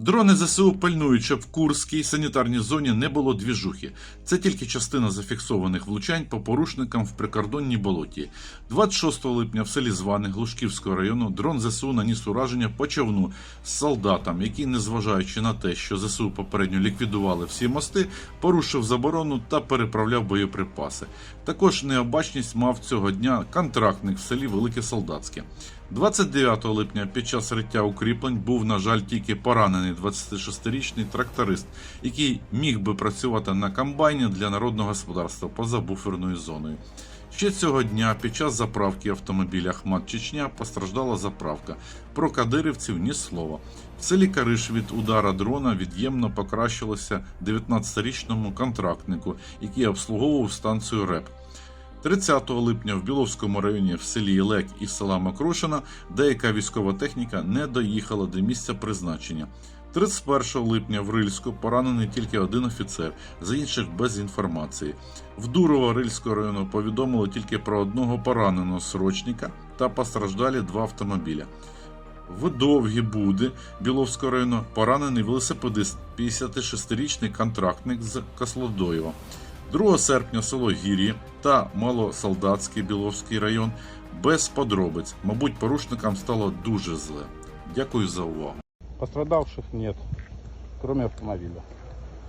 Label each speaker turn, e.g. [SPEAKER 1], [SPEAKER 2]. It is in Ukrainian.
[SPEAKER 1] Дрони ЗСУ пильнують, щоб в Курській санітарній зоні не було двіжухи. Це тільки частина зафіксованих влучань по порушникам в прикордонній болоті. 26 липня в селі Звани Глушківського району дрон ЗСУ наніс ураження по човну з солдатам, який, незважаючи на те, що ЗСУ попередньо ліквідували всі мости, порушив заборону та переправляв боєприпаси. Також необачність мав цього дня контрактник в селі Велике Солдатське. 29 липня під час риття укріплень був, на жаль, тільки поранений 26-річний тракторист, який міг би працювати на комбайні для народного господарства поза буферною зоною. Ще цього дня під час заправки автомобіля Ахмат Чечня постраждала заправка. Про кадирівців ні слова. В селі Кариш від удара дрона від'ємно покращилося 19-річному контрактнику, який обслуговував станцію РЕП. 30 липня в Біловському районі в селі Ілек і села Макрошина деяка військова техніка не доїхала до місця призначення. 31 липня в Рильську поранений тільки один офіцер, за інших без інформації. В Дурово Рильського району повідомили тільки про одного пораненого срочника та постраждалі два автомобіля. В Довгі Буди Біловського району поранений велосипедист, 56-річний контрактник з Кослодоєва. 2 серпня село Гірі та Малосолдатський Біловський район без подробиць. Мабуть, порушникам стало дуже зле. Дякую за увагу.
[SPEAKER 2] Пострадавших нет, кроме автомобиля.